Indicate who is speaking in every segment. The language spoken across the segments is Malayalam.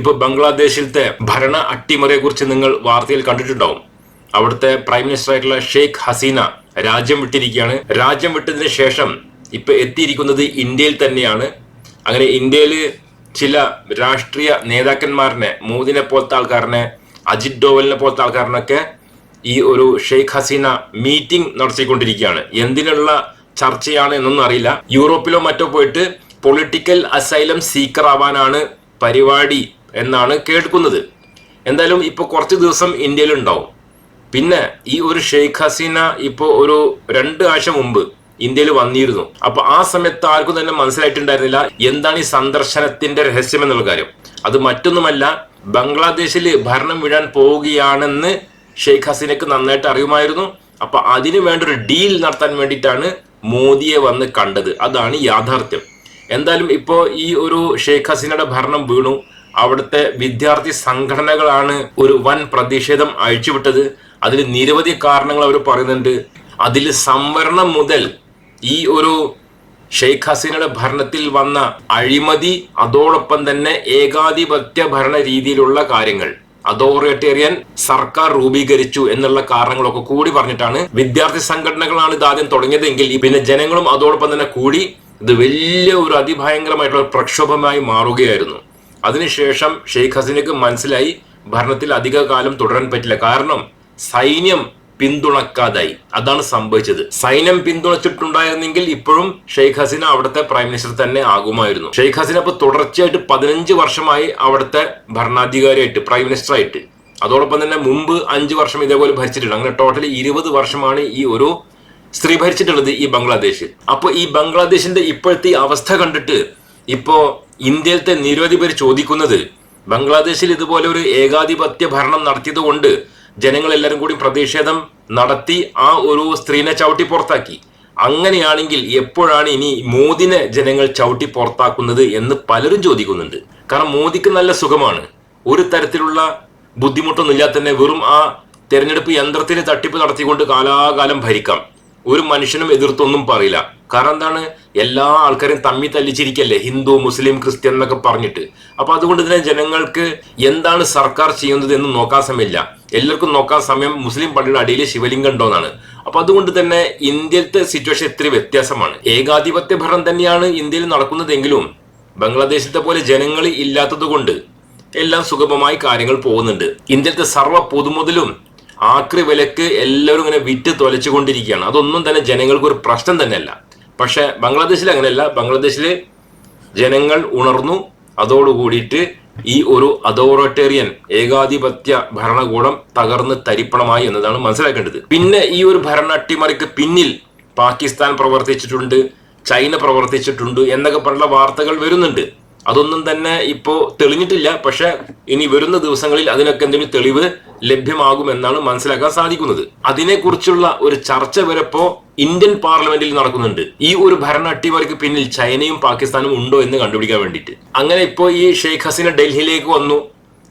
Speaker 1: ഇപ്പൊ ബംഗ്ലാദേശിലത്തെ ഭരണ അട്ടിമറിയെ കുറിച്ച് നിങ്ങൾ വാർത്തയിൽ കണ്ടിട്ടുണ്ടാവും. അവിടുത്തെ പ്രൈം മിനിസ്റ്റർ ആയിട്ടുള്ള ഷെയ്ഖ് ഹസീന രാജ്യം വിട്ടിരിക്കുകയാണ്. രാജ്യം വിട്ടതിന് ശേഷം ഇപ്പൊ എത്തിയിരിക്കുന്നത് ഇന്ത്യയിൽ തന്നെയാണ്. അങ്ങനെ ഇന്ത്യയിൽ ചില രാഷ്ട്രീയ നേതാക്കന്മാരനെ മോദിനെ പോലത്തെ ആൾക്കാരനെ അജിത് ഡോവലിനെ പോലത്തെ ആൾക്കാരനൊക്കെ ഈ ഒരു ഷെയ്ഖ് ഹസീന മീറ്റിംഗ് നടത്തിക്കൊണ്ടിരിക്കുകയാണ്. എന്തിനുള്ള ചർച്ചയാണ് എന്നൊന്നും അറിയില്ല. യൂറോപ്പിലോ മറ്റോ പോയിട്ട് പൊളിറ്റിക്കൽ അസൈലം സീക്കർ ആവാനാണ് പരിപാടി എന്നാണ് കേൾക്കുന്നത്. എന്തായാലും ഇപ്പോൾ കുറച്ച് ദിവസം ഇന്ത്യയിൽ ഉണ്ടാവും പിന്നെ ഈ ഒരു ഷെയ്ഖ് ഹസീന ഇപ്പോൾ ഒരു രണ്ട് ആഴ്ച മുമ്പ് ഇന്ത്യയിൽ വന്നിരുന്നു. അപ്പൊ ആ സമയത്ത് ആർക്കും തന്നെ മനസ്സിലായിട്ടുണ്ടായിരുന്നില്ല എന്താണ് ഈ സന്ദർശനത്തിന്റെ രഹസ്യം എന്നുള്ള കാര്യം. അത് മറ്റൊന്നുമല്ല ബംഗ്ലാദേശിൽ ഭരണം വീഴാൻ പോവുകയാണെന്ന് ഷെയ്ഖ് ഹസീനക്ക് നന്നായിട്ട് അറിയുമായിരുന്നു. അപ്പൊ അതിനു വേണ്ട ഒരു ഡീൽ നടത്താൻ വേണ്ടിയിട്ടാണ് മോദിയെ വന്ന് കണ്ടത്. അതാണ് യാഥാർത്ഥ്യം. എന്തായാലും ഇപ്പോ ഈ ഒരു ഷെയ്ഖ് ഹസീനയുടെ ഭരണം വീണു. അവിടുത്തെ വിദ്യാർത്ഥി സംഘടനകളാണ് ഒരു വൻ പ്രതിഷേധം അഴിച്ചുവിട്ടത്. അതിൽ നിരവധി കാരണങ്ങൾ അവർ പറയുന്നുണ്ട്. അതിൽ സംവരണം മുതൽ ഈ ഒരു ഷെയ്ഖ് ഹസീനയുടെ ഭരണത്തിൽ വന്ന അഴിമതി അതോടൊപ്പം തന്നെ ഏകാധിപത്യ ഭരണ രീതിയിലുള്ള കാര്യങ്ങൾ അതോറിറ്റേറിയൻ സർക്കാർ രൂപീകരിച്ചു എന്നുള്ള കാരണങ്ങളൊക്കെ കൂടി പറഞ്ഞിട്ടാണ് വിദ്യാർത്ഥി സംഘടനകളാണ് ആദ്യം തുടങ്ങിയതെങ്കിൽ പിന്നെ ജനങ്ങളും അതോടൊപ്പം തന്നെ കൂടി ഇത് വലിയ ഒരു അതിഭയങ്കരമായിട്ടുള്ള പ്രക്ഷോഭമായി മാറുകയായിരുന്നു. അതിനുശേഷം ഷെയ്ഖ് ഹസീനക്ക് മനസ്സിലായി ഭരണത്തിൽ അധിക കാലം തുടരാൻ പറ്റില്ല. കാരണം സൈന്യം പിന്തുണക്കാതായി. അതാണ് സംഭവിച്ചത്. സൈന്യം പിന്തുണച്ചിട്ടുണ്ടായിരുന്നെങ്കിൽ ഇപ്പോഴും ഷെയ്ഖ് ഹസീന അവിടുത്തെ പ്രൈം മിനിസ്റ്റർ തന്നെ ആകുമായിരുന്നു. ഷെയ്ഖ് ഹസീന ഇപ്പൊ തുടർച്ചയായിട്ട് പതിനഞ്ച് വർഷമായി അവിടുത്തെ ഭരണാധികാരിയായിട്ട് പ്രൈം മിനിസ്റ്ററായിട്ട്. അതോടൊപ്പം തന്നെ മുമ്പ് അഞ്ച് വർഷം ഇതേപോലെ ഭരിച്ചിട്ടുണ്ട്. അങ്ങനെ ടോട്ടലി ഇരുപത് വർഷമാണ് ഈ ഒരു സ്ത്രീ ഭരിച്ചിട്ടുള്ളത് ഈ ബംഗ്ലാദേശിൽ. അപ്പോൾ ഈ ബംഗ്ലാദേശിന്റെ ഇപ്പോഴത്തെ അവസ്ഥ കണ്ടിട്ട് ഇപ്പോ ഇന്ത്യയിലത്തെ നിരവധി പേർ ചോദിക്കുന്നത് ബംഗ്ലാദേശിൽ ഇതുപോലെ ഒരു ഏകാധിപത്യ ഭരണം നടത്തിയത് കൊണ്ട് ജനങ്ങൾ എല്ലാവരും കൂടി പ്രതിഷേധം നടത്തി ആ ഒരു സ്ത്രീനെ ചവിട്ടി പുറത്താക്കി. അങ്ങനെയാണെങ്കിൽ എപ്പോഴാണ് ഇനി മോദിനെ ജനങ്ങൾ ചവിട്ടി പുറത്താക്കുന്നത് എന്ന് പലരും ചോദിക്കുന്നുണ്ട്. കാരണം മോദിക്ക് നല്ല സുഖമാണ്. ഒരു തരത്തിലുള്ള ബുദ്ധിമുട്ടൊന്നും ഇല്ലാതെ തന്നെ വെറും ആ തെരഞ്ഞെടുപ്പ് യന്ത്രത്തിന് തട്ടിപ്പ് നടത്തിക്കൊണ്ട് കാലാകാലം ഭരിക്കാം. ഒരു മനുഷ്യനും എതിർത്തൊന്നും പറയില്ല. കാരണം എന്താണ്? എല്ലാ ആൾക്കാരും തമ്മി തല്ലിച്ചിരിക്കല്ലേ? ഹിന്ദു മുസ്ലിം ക്രിസ്ത്യൻ എന്നൊക്കെ പറഞ്ഞിട്ട്. അപ്പൊ അതുകൊണ്ട് തന്നെ ജനങ്ങൾക്ക് എന്താണ് സർക്കാർ ചെയ്യുന്നത് എന്ന് നോക്കാൻ സമയമില്ല. എല്ലാവർക്കും നോക്കാൻ സമയം മുസ്ലിം പള്ളിയുടെ അടിയിൽ ശിവലിംഗം ഉണ്ടോ എന്നാണ്. അപ്പൊ അതുകൊണ്ട് തന്നെ ഇന്ത്യത്തെ സിറ്റുവേഷൻ ഇത്തിരി വ്യത്യാസമാണ്. ഏകാധിപത്യ ഭരണം തന്നെയാണ് ഇന്ത്യയിൽ നടക്കുന്നതെങ്കിലും ബംഗ്ലാദേശത്തെ പോലെ ജനങ്ങൾ ഇല്ലാത്തത് കൊണ്ട് എല്ലാം സുഗമമായി കാര്യങ്ങൾ പോകുന്നുണ്ട്. ഇന്ത്യത്തെ സർവ പൊതുമുതലും ആക്രി വിലക്ക് എല്ലാവരും ഇങ്ങനെ വിറ്റ് തൊലച്ചുകൊണ്ടിരിക്കുകയാണ്. അതൊന്നും തന്നെ ജനങ്ങൾക്ക് ഒരു പ്രശ്നം തന്നെയല്ല. പക്ഷെ ബംഗ്ലാദേശിൽ അങ്ങനെയല്ല ബംഗ്ലാദേശിലെ ജനങ്ങൾ ഉണർന്നു. അതോടുകൂടിയിട്ട് ഈ ഒരു അതോറിറ്റേറിയൻ ഏകാധിപത്യ ഭരണകൂടം തകർന്ന് തരിപ്പണമായി എന്നതാണ് മനസ്സിലാക്കേണ്ടത്. പിന്നെ ഈ ഒരു ഭരണ അട്ടിമറിക്ക് പിന്നിൽ പാകിസ്ഥാൻ പ്രവർത്തിച്ചിട്ടുണ്ട് ചൈന പ്രവർത്തിച്ചിട്ടുണ്ട് എന്നൊക്കെ പറഞ്ഞുള്ള വാർത്തകൾ വരുന്നുണ്ട്. അതൊന്നും തന്നെ ഇപ്പോ തെളിഞ്ഞിട്ടില്ല. പക്ഷെ ഇനി വരുന്ന ദിവസങ്ങളിൽ അതിനൊക്കെ എന്തെങ്കിലും തെളിവ് ലഭ്യമാകുമെന്നാണ് മനസ്സിലാക്കാൻ സാധിക്കുന്നത്. അതിനെക്കുറിച്ചുള്ള ഒരു ചർച്ച വരെപ്പോ ഇന്ത്യൻ പാർലമെന്റിൽ നടക്കുന്നുണ്ട്. ഈ ഒരു ഭരണ അട്ടിമറിക്ക് പിന്നിൽ ചൈനയും പാകിസ്ഥാനും ഉണ്ടോ എന്ന് കണ്ടുപിടിക്കാൻ വേണ്ടിയിട്ട്. അങ്ങനെ ഇപ്പോ ഈ ഷെയ്ഖ് ഹസീന ഡൽഹിയിലേക്ക് വന്നു.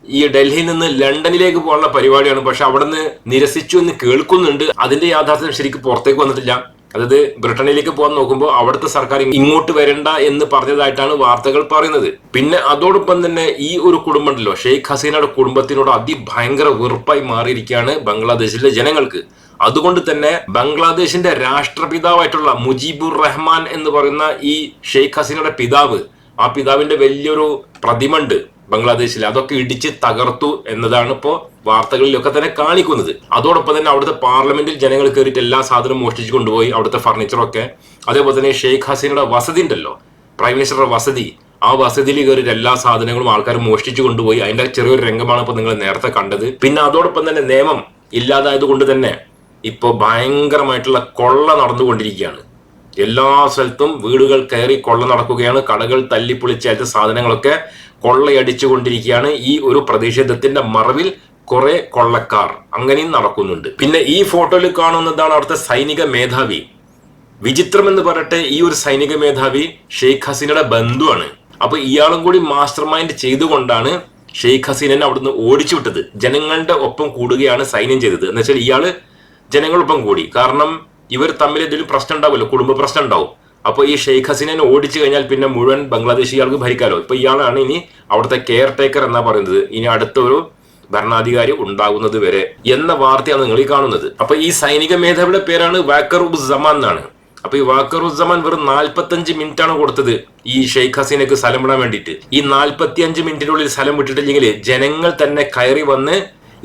Speaker 1: ഈ ഡൽഹിയിൽ നിന്ന് ലണ്ടനിലേക്ക് പോകാനുള്ള പരിപാടിയാണ്. പക്ഷെ അവിടെ നിന്ന് നിരസിച്ചു എന്ന് കേൾക്കുന്നുണ്ട്. അതിന്റെ യാഥാർത്ഥ്യം ശരിക്കും പുറത്തേക്ക് വന്നിട്ടില്ല. അതായത് ബ്രിട്ടനിലേക്ക് പോകാൻ നോക്കുമ്പോൾ അവിടുത്തെ സർക്കാർ ഇങ്ങോട്ട് വരണ്ട എന്ന് പറഞ്ഞതായിട്ടാണ് വാർത്തകൾ പറയുന്നത്. പിന്നെ അതോടൊപ്പം തന്നെ ഈ ഒരു കുടുംബമുണ്ടല്ലോ ഷെയ്ഖ് ഹസീനയുടെ കുടുംബത്തിനോട് അതിഭയങ്കര വെറുപ്പായി മാറിയിരിക്കുകയാണ് ബംഗ്ലാദേശിലെ ജനങ്ങൾക്ക്. അതുകൊണ്ട് തന്നെ ബംഗ്ലാദേശിന്റെ രാഷ്ട്രപിതാവായിട്ടുള്ള മുജീബുർ റഹ്മാൻ എന്ന് പറയുന്ന ഈ ഷെയ്ഖ് ഹസീനയുടെ പിതാവ് ആ പിതാവിന്റെ വലിയൊരു പ്രതിമ ഉണ്ട് ബംഗ്ലാദേശിൽ അതൊക്കെ ഇടിച്ച് തകർത്തു എന്നതാണ് ഇപ്പോൾ വാർത്തകളിലൊക്കെ തന്നെ കാണിക്കുന്നത്. അതോടൊപ്പം തന്നെ അവിടുത്തെ പാർലമെന്റിൽ ജനങ്ങൾ കയറിയിട്ട് എല്ലാ സാധനവും മോഷ്ടിച്ചു കൊണ്ടുപോയി അവിടുത്തെ ഫർണിച്ചറൊക്കെ. അതേപോലെ തന്നെ ഷെയ്ഖ് ഹസീനയുടെ വസതി ഉണ്ടല്ലോ. പ്രൈം മിനിസ്റ്ററുടെ വസതി. ആ വസതിയിൽ കയറിയിട്ട് എല്ലാ സാധനങ്ങളും ആൾക്കാർ മോഷ്ടിച്ചു കൊണ്ടുപോയി. അതിന്റെ ചെറിയൊരു രംഗമാണ് ഇപ്പൊ നിങ്ങൾ നേരത്തെ കണ്ടത്. പിന്നെ അതോടൊപ്പം തന്നെ നിയമം ഇല്ലാതായത് കൊണ്ട് തന്നെ ഇപ്പൊ ഭയങ്കരമായിട്ടുള്ള കൊള്ള നടന്നുകൊണ്ടിരിക്കുകയാണ്. എല്ലാ സ്ഥലത്തും വീടുകൾ കയറി കൊള്ള നടക്കുകയാണ്. കടകൾ തല്ലിപ്പൊളിച്ച അതിന്റെ സാധനങ്ങളൊക്കെ കൊള്ളയടിച്ചുകൊണ്ടിരിക്കുകയാണ് ഈ ഒരു പ്രതിഷേധത്തിന്റെ മറവിൽ കുറെ കൊള്ളക്കാർ അങ്ങനെയും നടക്കുന്നുണ്ട്. പിന്നെ ഈ ഫോട്ടോയിൽ കാണുന്നതാണ് അവിടുത്തെ സൈനിക മേധാവി. വിചിത്രം എന്ന് പറയട്ടെ ഈ ഒരു സൈനിക മേധാവി ഷെയ്ഖ് ഹസീനയുടെ ബന്ധുവാണ്. അപ്പൊ ഇയാളും കൂടി മാസ്റ്റർ മൈൻഡ് ചെയ്തുകൊണ്ടാണ് ഷെയ്ഖ് ഹസീനെ അവിടുന്ന് ഓടിച്ചു വിട്ടത്. ജനങ്ങളുടെ ഒപ്പം കൂടുകയാണ് സൈന്യം ചെയ്തത്. എന്ന് വെച്ചാൽ ഇയാൾ ജനങ്ങളൊപ്പം കൂടി. കാരണം ഇവർ തമ്മിൽ എന്തെങ്കിലും പ്രശ്നം ഉണ്ടാവുമല്ലോ കുടുംബ പ്രശ്നം ഉണ്ടാവും. അപ്പോൾ ഈ ഷെയ്ഖ് ഹസീനെ ഓടിച്ചു കഴിഞ്ഞാൽ പിന്നെ മുഴുവൻ ബംഗ്ലാദേശ് ഇയാൾക്ക് ഭരിക്കാലോ. ഇപ്പൊ ഇയാളാണ് ഇനി അവിടുത്തെ കെയർ ടേക്കർ എന്നാ പറയുന്നത്. ഇനി അടുത്തൊരു ഭരണാധികാരി ഉണ്ടാകുന്നത് വരെ എന്ന വാർത്തയാണ് നിങ്ങൾ ഈ കാണുന്നത്. അപ്പൊ ഈ സൈനിക മേധാവിയുടെ പേരാണ് വാക്കർ ഉസ്സമാൻ എന്നാണ്. അപ്പൊ ഈ വാക്കർ ഉസ്സമാൻ വെറും നാൽപ്പത്തഞ്ച് മിനിറ്റ് ആണ് കൊടുത്തത് ഈ ഷെയ്ഖ് ഹസീനക്ക് സ്ഥലം വിടാൻ വേണ്ടിയിട്ട്. ഈ നാൽപ്പത്തി അഞ്ച് മിനിറ്റിനുള്ളിൽ സ്ഥലം വിട്ടിട്ടില്ലെങ്കിൽ ജനങ്ങൾ തന്നെ കയറി വന്ന്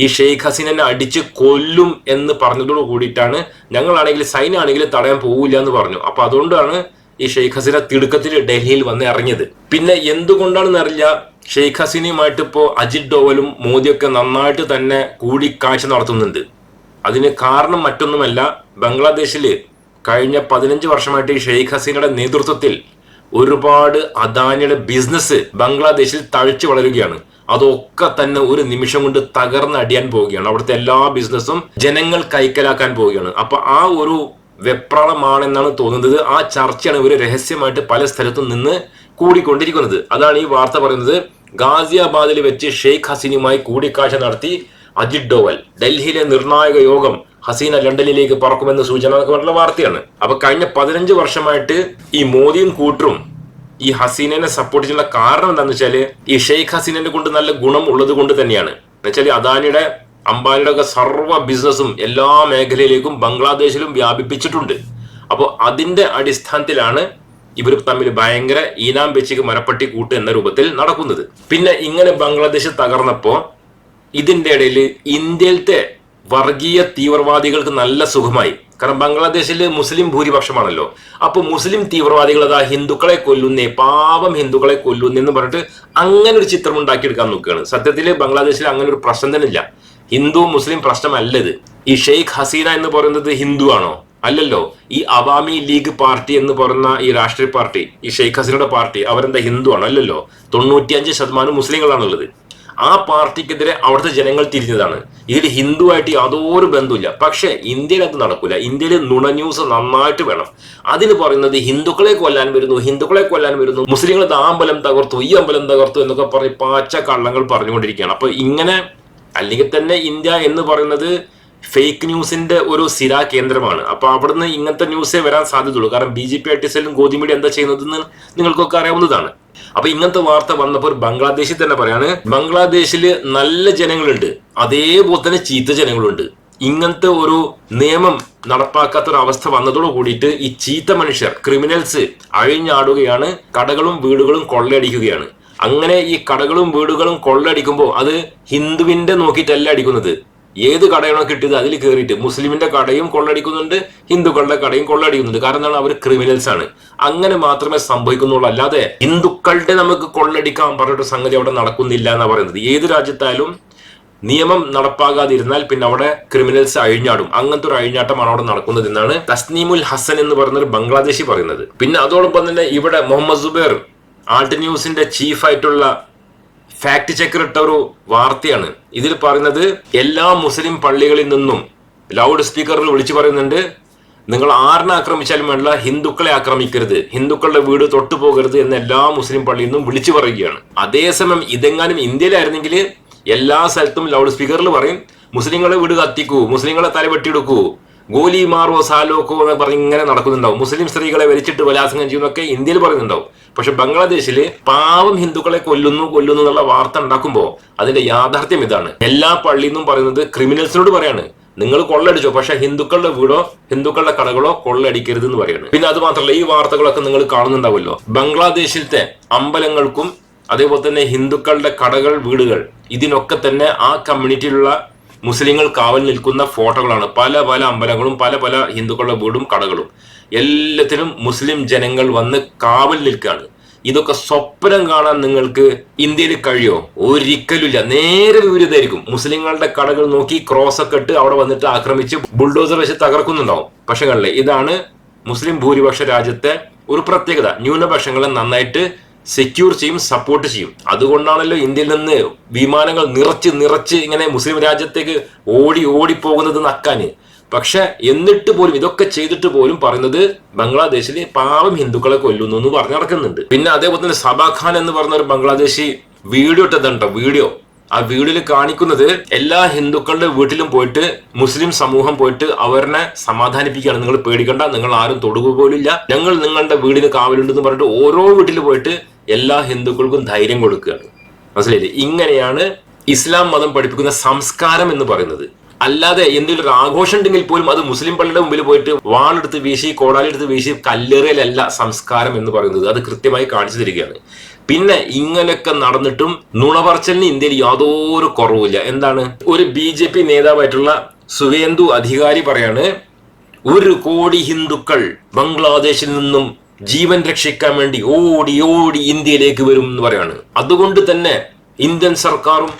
Speaker 1: ഈ ഷെയ്ഖ് ഹസീനെ അടിച്ച് കൊല്ലും എന്ന് പറഞ്ഞതോട് കൂടിയിട്ടാണ് ഞങ്ങളാണെങ്കിൽ സൈനാണെങ്കിൽ തടയാൻ പോവില്ല എന്ന് പറഞ്ഞു. അപ്പൊ അതുകൊണ്ടാണ് ഈ ഷെയ്ഖ് ഹസീന തിടുക്കത്തിൽ ഡൽഹിയിൽ വന്ന് ഇറങ്ങിയത്. പിന്നെ എന്തുകൊണ്ടാണെന്ന് അറിയില്ല ഷെയ്ഖ് ഹസീനയുമായിട്ട് ഇപ്പോൾ അജിത് ഡോവലും മോദിയൊക്കെ നന്നായിട്ട് തന്നെ കൂടിക്കാഴ്ച നടത്തുന്നുണ്ട്. അതിന് കാരണം മറ്റൊന്നുമല്ല ബംഗ്ലാദേശിൽ കഴിഞ്ഞ പതിനഞ്ച് വർഷമായിട്ട് ഈ ഷെയ്ഖ് ഹസീനയുടെ നേതൃത്വത്തിൽ ഒരുപാട് അദാനിയുടെ ബിസിനസ് ബംഗ്ലാദേശിൽ തഴച്ചു വളരുകയാണ്. അതൊക്കെ തന്നെ ഒരു നിമിഷം കൊണ്ട് തകർന്നടിയാൻ പോവുകയാണ്. അവിടുത്തെ എല്ലാ ബിസിനസ്സും ജനങ്ങൾ കൈക്കലാക്കാൻ പോവുകയാണ്. അപ്പൊ ആ ഒരു വെപ്രാളമാണെന്നാണ് തോന്നുന്നത്. ആ ചർച്ചയാണ് ഇവർ രഹസ്യമായിട്ട് പല സ്ഥലത്തും നിന്ന് കൂടിക്കൊണ്ടിരിക്കുന്നത്. അതാണ് ഈ വാർത്ത പറയുന്നത്. ഗാസിയാബാദിൽ വെച്ച് ഷെയ്ഖ് ഹസീനുമായി കൂടിക്കാഴ്ച നടത്തി അജിത് ഡോവൽ. ഡൽഹിയിലെ നിർണായക യോഗം ഹസീന ലണ്ടനിലേക്ക് പറക്കുമെന്ന സൂചന വാർത്തയാണ്. അപ്പൊ കഴിഞ്ഞ പതിനഞ്ച് വർഷമായിട്ട് ഈ മോദിയും കൂട്ടരും ഈ ഹസീനനെ സപ്പോർട്ട് ചെയ്യുന്ന കാരണം എന്താണെന്ന് വെച്ചാൽ ഈ ഷെയ്ഖ് ഹസീനനെ കൊണ്ട് നല്ല ഗുണം ഉള്ളത് കൊണ്ട് തന്നെയാണ്. എന്നുവെച്ചാൽ അദാനിയുടെ അംബാനിയുടെ ഒക്കെ സർവ ബിസിനസ്സും എല്ലാ മേഖലയിലേക്കും ബംഗ്ലാദേശിലും വ്യാപിപ്പിച്ചിട്ടുണ്ട്. അപ്പോൾ അതിന്റെ അടിസ്ഥാനത്തിലാണ് ഇവർ തമ്മിൽ ഭയങ്കര ഈനാം വെച്ചിക്ക് മരപ്പട്ടി കൂട്ട് എന്ന രൂപത്തിൽ നടക്കുന്നത്. പിന്നെ ഇങ്ങനെ ബംഗ്ലാദേശ് തകർന്നപ്പോൾ ഇതിന്റെ ഇടയിൽ ഇന്ത്യയിലത്തെ വർഗീയ തീവ്രവാദികൾക്ക് നല്ല സുഖമായി. കാരണം ബംഗ്ലാദേശിൽ മുസ്ലിം ഭൂരിപക്ഷമാണല്ലോ. അപ്പൊ മുസ്ലിം തീവ്രവാദികൾ അതാ ഹിന്ദുക്കളെ കൊല്ലുന്നേ പാവം ഹിന്ദുക്കളെ കൊല്ലുന്നേ എന്ന് പറഞ്ഞിട്ട് അങ്ങനെ ഒരു ചിത്രം ഉണ്ടാക്കിയെടുക്കാൻ നോക്കുകയാണ്. സത്യത്തിൽ ബംഗ്ലാദേശിൽ അങ്ങനെ ഒരു പ്രശ്നം തന്നെ ഇല്ല ഹിന്ദു മുസ്ലിം പ്രശ്നമല്ല ഇത് ഈ ഷെയ്ഖ് ഹസീന എന്ന് പറയുന്നത് ഹിന്ദു ആണോ? അല്ലല്ലോ. ഈ അവാമി ലീഗ് പാർട്ടി എന്ന് പറയുന്ന ഈ രാഷ്ട്രീയ പാർട്ടി ഈ ഷെയ്ഖ് ഹസീനയുടെ പാർട്ടി അവരെന്താ ഹിന്ദു ആണോ? അല്ലല്ലോ. തൊണ്ണൂറ്റിയഞ്ച് ശതമാനം മുസ്ലിങ്ങളാണുള്ളത്. ആ പാർട്ടിക്കെതിരെ അവിടുത്തെ ജനങ്ങൾ തിരിഞ്ഞതാണ്. ഇതിൽ ഹിന്ദുവായിട്ട് യാതൊരു ബന്ധമില്ല പക്ഷേ ഇന്ത്യയിൽ അത് നടക്കില്ല ഇന്ത്യയിൽ നുണ ന്യൂസ് നന്നായിട്ട് വേണം. അതിന് പറയുന്നത് ഹിന്ദുക്കളെ കൊല്ലാൻ വരുന്നു ഹിന്ദുക്കളെ കൊല്ലാൻ വരുന്നു മുസ്ലിങ്ങൾ ആ അമ്പലം തകർത്തു ഈ അമ്പലം തകർത്തു എന്നൊക്കെ പറഞ്ഞ് പാച്ച കള്ളങ്ങൾ പറഞ്ഞുകൊണ്ടിരിക്കുകയാണ്. അപ്പൊ ഇങ്ങനെ അല്ലെങ്കിൽ തന്നെ ഇന്ത്യ എന്ന് പറയുന്നത് ഫേക്ക് ന്യൂസിന്റെ ഒരു സ്ഥിര കേന്ദ്രമാണ്. അപ്പൊ അവിടുന്ന് ഇങ്ങനത്തെ ന്യൂസേ വരാൻ സാധ്യതയുള്ളൂ. കാരണം ബി ജെ പി ഐ ഗോധി മീഡിയ എന്താ ചെയ്യുന്നതെന്ന് നിങ്ങൾക്കൊക്കെ അറിയാവുന്നതാണ്. അപ്പൊ ഇങ്ങനത്തെ വാർത്ത വന്നപ്പോൾ ബംഗ്ലാദേശിൽ തന്നെ പറയാണ് ബംഗ്ലാദേശിൽ നല്ല ജനങ്ങളുണ്ട് അതേപോലെ തന്നെ ചീത്ത ജനങ്ങളുണ്ട്. ഇങ്ങനത്തെ ഒരു നിയമം നടപ്പാക്കാത്ത ഒരു അവസ്ഥ വന്നതോട് കൂടിയിട്ട് ഈ ചീത്ത മനുഷ്യർ ക്രിമിനൽസ് അഴിഞ്ഞാടുകയാണ് കടകളും വീടുകളും കൊള്ളയടിക്കുകയാണ്. അങ്ങനെ ഈ കടകളും വീടുകളും കൊള്ളയടിക്കുമ്പോൾ അത് ഹിന്ദുവിന്റെ നോക്കിയിട്ടല്ല അടിക്കുന്നത്. ഏത് കടയാണോ കിട്ടിയത് അതിൽ കയറിയിട്ട് മുസ്ലിമിന്റെ കടയും കൊള്ളടിക്കുന്നുണ്ട് ഹിന്ദുക്കളുടെ കടയും കൊള്ളടിക്കുന്നുണ്ട്. കാരണം എന്താണ്? അവർ ക്രിമിനൽസ് ആണ്. അങ്ങനെ മാത്രമേ സംഭവിക്കുന്നുള്ളൂ. അല്ലാതെ ഹിന്ദുക്കളുടെ നമുക്ക് കൊള്ളടിക്കാൻ പറഞ്ഞിട്ട് സംഗതി അവിടെ നടക്കുന്നില്ല എന്നാണ് പറയുന്നത്. ഏത് രാജ്യത്തായാലും നിയമം നടപ്പാകാതിരുന്നാൽ പിന്നെ അവിടെ ക്രിമിനൽസ് അഴിഞ്ഞാടും. അങ്ങനത്തെ ഒരു അഴിഞ്ഞാട്ടമാണ് അവിടെ നടക്കുന്നത് എന്നാണ് തസ്നീമുൽ ഹസൻ എന്ന് പറയുന്ന ഒരു ബംഗ്ലാദേശി പറയുന്നത്. പിന്നെ അതോടൊപ്പം തന്നെ ഇവിടെ മുഹമ്മദ് സുബേർ ആൾട്ട് ന്യൂസിന്റെ ചീഫായിട്ടുള്ള ഫാക്ട് ചെക്കർ ഇട്ട ഒരു വാർത്തയാണ്. ഇതിൽ പറയുന്നത് എല്ലാ മുസ്ലിം പള്ളികളിൽ നിന്നും ലൗഡ് സ്പീക്കറിൽ വിളിച്ചു പറയുന്നുണ്ട് നിങ്ങൾ ആറിനെ ആക്രമിച്ചാലും വേണ്ട ഹിന്ദുക്കളെ ആക്രമിക്കരുത് ഹിന്ദുക്കളുടെ വീട് തൊട്ടു പോകരുത് എന്ന് എല്ലാ മുസ്ലിം പള്ളിയിൽ നിന്നും വിളിച്ചു പറയുകയാണ്. അതേസമയം ഇതെങ്ങാനും ഇന്ത്യയിലായിരുന്നെങ്കിൽ എല്ലാ സ്ഥലത്തും ലൗഡ് സ്പീക്കറിൽ പറയും മുസ്ലിങ്ങളെ വീട് കത്തിക്കൂ മുസ്ലിങ്ങളെ തലവെട്ടിയെടുക്കൂ ഗോലി മാറോ സാലോക്കോ എന്ന് പറഞ്ഞ് ഇങ്ങനെ നടക്കുന്നുണ്ടാവും. മുസ്ലിം സ്ത്രീകളെ വലിച്ചിട്ട് ബലാത്സംഗം ചെയ്യുന്നൊക്കെ ഇന്ത്യയിൽ പറയുന്നുണ്ടാവും. പക്ഷെ ബംഗ്ലാദേശിൽ പാവം ഹിന്ദുക്കളെ കൊല്ലുന്നു കൊല്ലുന്നു എന്നുള്ള വാർത്ത ഉണ്ടാക്കുമ്പോൾ അതിന്റെ യാഥാർത്ഥ്യം ഇതാണ്. എല്ലാ പള്ളിയിൽ നിന്നും പറയുന്നത് ക്രിമിനൽസിനോട് പറയാണ്. നിങ്ങൾ കൊള്ളടിച്ചോ പക്ഷെ ഹിന്ദുക്കളുടെ വീടോ ഹിന്ദുക്കളുടെ കടകളോ കൊള്ളടിക്കരുത് എന്ന് പറയുന്നത് പിന്നെ അത് മാത്രമല്ല ഈ വാർത്തകളൊക്കെ നിങ്ങൾ കാണുന്നുണ്ടാവുമല്ലോ. ബംഗ്ലാദേശിലത്തെ അമ്പലങ്ങൾക്കും അതേപോലെ തന്നെ ഹിന്ദുക്കളുടെ കടകൾ വീടുകൾ ഇതിനൊക്കെ തന്നെ ആ കമ്മ്യൂണിറ്റിയിലുള്ള മുസ്ലിങ്ങൾ കാവൽ നിൽക്കുന്ന ഫോട്ടോകളാണ്. പല പല അമ്പലങ്ങളും പല പല ഹിന്ദുക്കളുടെ വീടും കടകളും. എല്ലാത്തിനും മുസ്ലിം ജനങ്ങൾ വന്ന് കാവൽ നിൽക്കുകയാണ് ഇതൊക്കെ സ്വപ്നം കാണാൻ നിങ്ങൾക്ക് ഇന്ത്യയിൽ കഴിയോ? ഒരിക്കലുമില്ല. നേരെ വിപരീതമായിരിക്കും. മുസ്ലിങ്ങളുടെ കടകൾ നോക്കി ക്രോസ് ഒക്കെ ഇട്ട് അവിടെ വന്നിട്ട് ആക്രമിച്ച് ബുൾഡോസർ വെച്ച് തകർക്കുന്നുണ്ടാവും. പക്ഷേ കണ്ടില്ലേ? ഇതാണ് മുസ്ലിം ഭൂരിപക്ഷ രാജ്യത്തെ ഒരു പ്രത്യേകത. ന്യൂനപക്ഷങ്ങളെ നന്നായിട്ട് സെക്യൂർ ചെയ്യും സപ്പോർട്ട് ചെയ്യും. അതുകൊണ്ടാണല്ലോ ഇന്ത്യയിൽ നിന്ന് വിമാനങ്ങൾ നിറച്ച് നിറച്ച് ഇങ്ങനെ മുസ്ലിം രാജ്യത്തേക്ക് ഓടി ഓടി പോകുന്നത് നക്കാന്. പക്ഷെ എന്നിട്ട് പോലും ഇതൊക്കെ ചെയ്തിട്ട് പോലും പറയുന്നത് ബംഗ്ലാദേശിലെ പാവം ഹിന്ദുക്കളെ കൊല്ലുന്നു എന്ന് പറഞ്ഞു നടക്കുന്നുണ്ട്. പിന്നെ അതേപോലെ തന്നെ സബാഖാൻ എന്ന് പറഞ്ഞ ഒരു ബംഗ്ലാദേശി വീഡിയോ ഇട്ടതുണ്ടോ? വീഡിയോ. ആ വീഡിയോയിൽ കാണിക്കുന്നത് എല്ലാ ഹിന്ദുക്കളുടെ വീട്ടിലും പോയിട്ട് മുസ്ലിം സമൂഹം പോയിട്ട് അവരെ സമാധാനിപ്പിക്കുകയാണ്. നിങ്ങൾ പേടിക്കണ്ട നിങ്ങൾ ആരും തൊടുക പോലില്ല ഞങ്ങൾ നിങ്ങളുടെ വീടിന് കാവലുണ്ടെന്ന് പറഞ്ഞിട്ട് ഓരോ വീട്ടിൽ പോയിട്ട് എല്ലാ ഹിന്ദുക്കൾക്കും ധൈര്യം കൊടുക്കുകയാണ്. മനസ്സിലായില്ലേ? ഇങ്ങനെയാണ് ഇസ്ലാം മതം പഠിപ്പിക്കുന്ന സംസ്കാരം എന്ന് പറയുന്നത്. അല്ലാതെ എന്തെങ്കിലും ഒരു ആഘോഷം ഉണ്ടെങ്കിൽ പോലും അത് മുസ്ലിം പള്ളിയുടെ മുമ്പിൽ പോയിട്ട് വാളെടുത്ത് വീശി കോടാലെടുത്ത് വീശി കല്ലേറിയലല്ല സംസ്കാരം എന്ന് പറയുന്നത്. അത് കൃത്യമായി കാണിച്ചു തരികയാണ്. പിന്നെ ഇങ്ങനെയൊക്കെ നടന്നിട്ടും നുണപറച്ചലിന് ഇന്ത്യയിൽ യാതൊരു കുറവില്ല എന്താണ്? ഒരു ബി ജെ പി നേതാവായിട്ടുള്ള സുവേന്ദു അധികാരി പറയാണ് ഒരു കോടി ഹിന്ദുക്കൾ ബംഗ്ലാദേശിൽ നിന്നും ജീവൻ രക്ഷിക്കാൻ വേണ്ടി ഓടി ഓടി ഇന്ത്യയിലേക്ക് വരും എന്ന് പറയാണ്. അതുകൊണ്ട് തന്നെ ഇന്ത്യൻ സർക്കാരും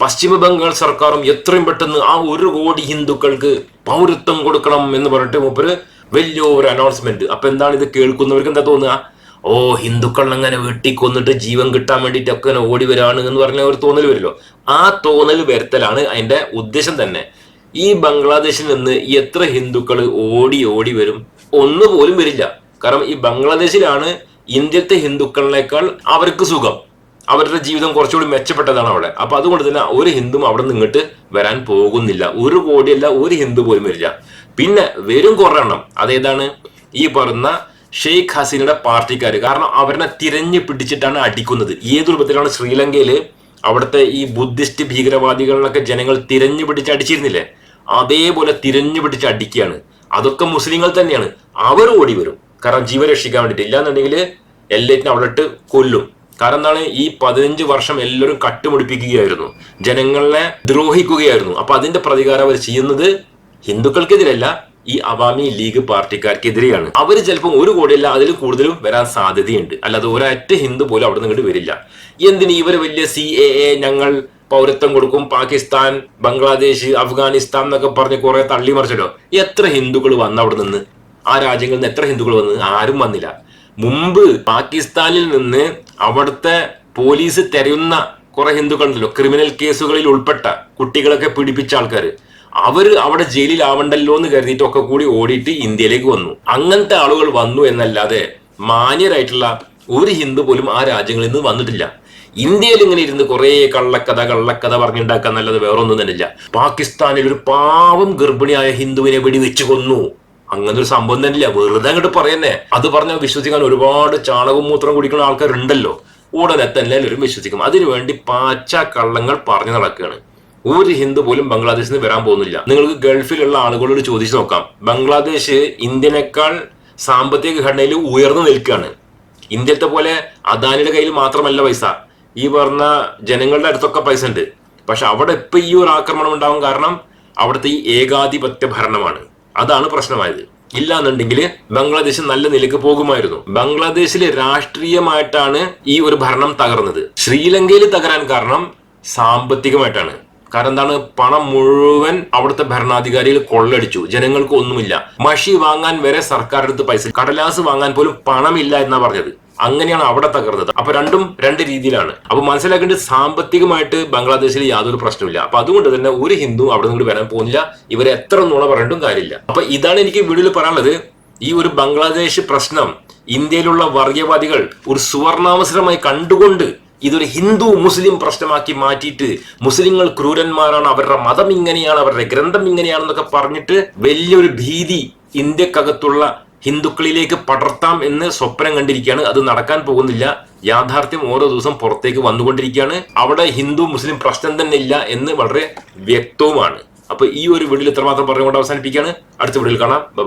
Speaker 1: പശ്ചിമ ബംഗാൾ സർക്കാരും എത്രയും പെട്ടെന്ന് ആ ഒരു കോടി ഹിന്ദുക്കൾക്ക് പൗരത്വം കൊടുക്കണം എന്ന് പറഞ്ഞിട്ട് മൂപ്പര് വലിയൊരു അനൗൺസ്മെന്റ് അപ്പൊ എന്താണ് ഇത് കേൾക്കുന്നവർക്ക് എന്താ തോന്നുക? ഓ ഹിന്ദുക്കൾ അങ്ങനെ വെട്ടിക്കൊന്നിട്ട് ജീവൻ കിട്ടാൻ വേണ്ടിയിട്ട് ഒക്കെ ഇങ്ങനെ ഓടി വരാണ് എന്ന് പറഞ്ഞ ഒരു തോന്നൽ വരുമല്ലോ? ആ തോന്നൽ വരുത്തലാണ് അതിന്റെ ഉദ്ദേശം തന്നെ. ഈ ബംഗ്ലാദേശിൽ നിന്ന് എത്ര ഹിന്ദുക്കൾ ഓടി ഓടി വരും? ഒന്നുപോലും വരില്ല. കാരണം ഈ ബംഗ്ലാദേശിലാണ് ഇന്ത്യത്തെ ഹിന്ദുക്കളിനേക്കാൾ അവർക്ക് സുഖം. അവരുടെ ജീവിതം കുറച്ചുകൂടി മെച്ചപ്പെട്ടതാണ് അവിടെ. അപ്പൊ അതുകൊണ്ട് തന്നെ ഒരു ഹിന്ദുവും അവിടെ ഇങ്ങോട്ട് വരാൻ പോകുന്നില്ല. ഒരു കോടിയല്ല ഒരു ഹിന്ദു പോലും വരില്ല. പിന്നെ വരും കുറെണ്ണം. അതേതാണ്? ഈ പറയുന്ന ഷെയ്ഖ് ഹസീനയുടെ പാർട്ടിക്കാർ കാരണം അവരെ തിരഞ്ഞു പിടിച്ചിട്ടാണ് അടിക്കുന്നത്. ഏത് രൂപത്തിലാണ് ശ്രീലങ്കയിൽ അവിടുത്തെ ഈ ബുദ്ധിസ്റ്റ് ഭീകരവാദികളിലൊക്കെ ജനങ്ങൾ തിരഞ്ഞു പിടിച്ച് അടിച്ചിരുന്നില്ലേ? അതേപോലെ തിരഞ്ഞു പിടിച്ച് അടിക്കുകയാണ്. അതൊക്കെ മുസ്ലിങ്ങൾ തന്നെയാണ്. അവർ ഓടി വരും. കാരണം ജീവൻ രക്ഷിക്കാൻ വേണ്ടിയിട്ട് ഇല്ലാന്നുണ്ടെങ്കിൽ എല്ലാറ്റിനും അവിടെ ഇട്ട് കൊല്ലും. കാരണം എന്താണ്? ഈ പതിനഞ്ച് വർഷം എല്ലാവരും കട്ടുമുടിപ്പിക്കുകയായിരുന്നു. ജനങ്ങളെ ദ്രോഹിക്കുകയായിരുന്നു. അപ്പൊ അതിന്റെ പ്രതികാരം അവർ ചെയ്യുന്നത് ഹിന്ദുക്കൾക്കെതിരല്ല. ഈ അവാമി ലീഗ് പാർട്ടിക്കാർക്കെതിരെയാണ്. അവർ ചിലപ്പോൾ ഒരു കോടിയല്ല അതിൽ കൂടുതലും വരാൻ സാധ്യതയുണ്ട്. അല്ലാതെ ഒരൊറ്റ ഹിന്ദു പോലും അവിടെ നിന്ന് ഇങ്ങോട്ട് വരില്ല. എന്തിന് ഇവർ വലിയ സി എ എ ഞങ്ങൾ പൗരത്വം കൊടുക്കും പാകിസ്ഥാൻ ബംഗ്ലാദേശ് അഫ്ഗാനിസ്ഥാൻ എന്നൊക്കെ പറഞ്ഞ് കുറെ തള്ളി മറിച്ചല്ലോ എത്ര ഹിന്ദുക്കൾ വന്നു അവിടെ നിന്ന്? ആ രാജ്യങ്ങളിൽ നിന്ന് എത്ര ഹിന്ദുക്കൾ വന്ന്? ആരും വന്നില്ല. മുമ്പ് പാകിസ്ഥാനിൽ നിന്ന് അവിടുത്തെ പോലീസ് തെരയുന്ന കുറെ ഹിന്ദുക്കളുണ്ടല്ലോ. ക്രിമിനൽ കേസുകളിൽ ഉൾപ്പെട്ട കുട്ടികളൊക്കെ പിടിപ്പിച്ച ആൾക്കാർ അവർ അവിടെ ജയിലിലാവണ്ടല്ലോ എന്ന് കരുതിയിട്ട് ഒക്കെ കൂടി ഓടിയിട്ട് ഇന്ത്യയിലേക്ക് വന്നു. അങ്ങനത്തെ ആളുകൾ വന്നു എന്നല്ലാതെ മാന്യരായിട്ടുള്ള ഒരു ഹിന്ദു പോലും ആ രാജ്യങ്ങളിൽ നിന്ന് വന്നിട്ടില്ല. ഇന്ത്യയിൽ ഇങ്ങനെ ഇരുന്ന് കുറെ കള്ളക്കഥ കള്ളക്കഥ പറഞ്ഞുണ്ടാക്കാൻ നല്ലത് വേറൊന്നും ഇല്ല പാകിസ്ഥാനിൽ ഒരു പാവം ഗർഭിണിയായ ഹിന്ദുവിനെ വെടിവെച്ച് കൊന്നു. അങ്ങനെ ഒരു സംഭവം തന്നെ ഇല്ല വെറുതെ അങ്ങോട്ട് പറയുന്നേ. അത് പറഞ്ഞാൽ വിശ്വസിക്കാൻ ഒരുപാട് ചാണകവും മൂത്രം കുടിക്കുന്ന ആൾക്കാരുണ്ടല്ലോ. ഉടനെ തന്നെ എല്ലാവരും വിശ്വസിക്കും. അതിനുവേണ്ടി പാച്ച കള്ളങ്ങൾ പറഞ്ഞു നടക്കുകയാണ്. ഒരു ഹിന്ദു പോലും ബംഗ്ലാദേശിൽ നിന്ന് വരാൻ പോകുന്നില്ല. നിങ്ങൾക്ക് ഗൾഫിലുള്ള ആളുകളോട് ചോദിച്ചു നോക്കാം. ബംഗ്ലാദേശ് ഇന്ത്യനേക്കാൾ സാമ്പത്തിക ഘടനയിൽ ഉയർന്നു നിൽക്കുകയാണ്. ഇന്ത്യത്തെ പോലെ അദാനിയുടെ കയ്യിൽ മാത്രമല്ല പൈസ. ഈ പറഞ്ഞ ജനങ്ങളുടെ അടുത്തൊക്കെ പൈസ ഉണ്ട്. പക്ഷെ അവിടെ ഇപ്പൊ ഈ ഒരു ആക്രമണം ഉണ്ടാവും കാരണം അവിടുത്തെ ഈ ഏകാധിപത്യ ഭരണമാണ്. അതാണ് പ്രശ്നമായത്. ഇല്ല എന്നുണ്ടെങ്കിൽ ബംഗ്ലാദേശ് നല്ല നിലയ്ക്ക് പോകുമായിരുന്നു. ബംഗ്ലാദേശിലെ രാഷ്ട്രീയമായിട്ടാണ് ഈ ഒരു ഭരണം തകർന്നത്. ശ്രീലങ്കയിൽ തകരാൻ കാരണം സാമ്പത്തികമായിട്ടാണ്. കാരണം എന്താണ്? പണം മുഴുവൻ അവിടുത്തെ ഭരണാധികാരികൾ കൊള്ളടിച്ചു. ജനങ്ങൾക്ക് ഒന്നുമില്ല. മഷി വാങ്ങാൻ വരെ സർക്കാർ അടുത്ത് പൈസ കടലാസ് വാങ്ങാൻ പോലും പണമില്ല എന്നാ പറഞ്ഞത്. അങ്ങനെയാണ് അവിടെ തകർന്നത്. അപ്പൊ രണ്ടും രണ്ട് രീതിയിലാണ്. അപ്പൊ മനസ്സിലാക്കേണ്ടത് സാമ്പത്തികമായിട്ട് ബംഗ്ലാദേശിൽ യാതൊരു പ്രശ്നമില്ല അപ്പൊ അതുകൊണ്ട് തന്നെ ഒരു ഹിന്ദു അവിടെ നിന്ന് വരാൻ പോകുന്നില്ല. ഇവരെ എത്ര നുണ പറഞ്ഞിട്ടും കാര്യമില്ല. അപ്പൊ ഇതാണ് എനിക്ക് വീഡിയോയിൽ പറയാനുള്ളത്. ഈ ഒരു ബംഗ്ലാദേശ് പ്രശ്നം ഇന്ത്യയിലുള്ള വർഗീയവാദികൾ ഒരു സുവർണാവസരമായി കണ്ടുകൊണ്ട് ഇതൊരു ഹിന്ദു മുസ്ലിം പ്രശ്നമാക്കി മാറ്റിയിട്ട് മുസ്ലിങ്ങൾ ക്രൂരന്മാരാണ് അവരുടെ മതം ഇങ്ങനെയാണ് അവരുടെ ഗ്രന്ഥം ഇങ്ങനെയാണെന്നൊക്കെ പറഞ്ഞിട്ട് വലിയൊരു ഭീതി ഇന്ത്യക്കകത്തുള്ള ഹിന്ദുക്കളിലേക്ക് പടർത്താം എന്ന് സ്വപ്നം കണ്ടിരിക്കുകയാണ്. അത് നടക്കാൻ പോകുന്നില്ല. യാഥാർത്ഥ്യം ഓരോ ദിവസം പുറത്തേക്ക് വന്നുകൊണ്ടിരിക്കുകയാണ്. അവിടെ ഹിന്ദു മുസ്ലിം പ്രശ്നം തന്നെ ഇല്ല എന്ന് വളരെ വ്യക്തവുമാണ്. അപ്പൊ ഈ ഒരു വീഡിയോയിൽ ഇത്രമാത്രം പറഞ്ഞുകൊണ്ട് അവസാനിപ്പിക്കുകയാണ്. അടുത്ത വീഡിയോയിൽ കാണാം. ബൈ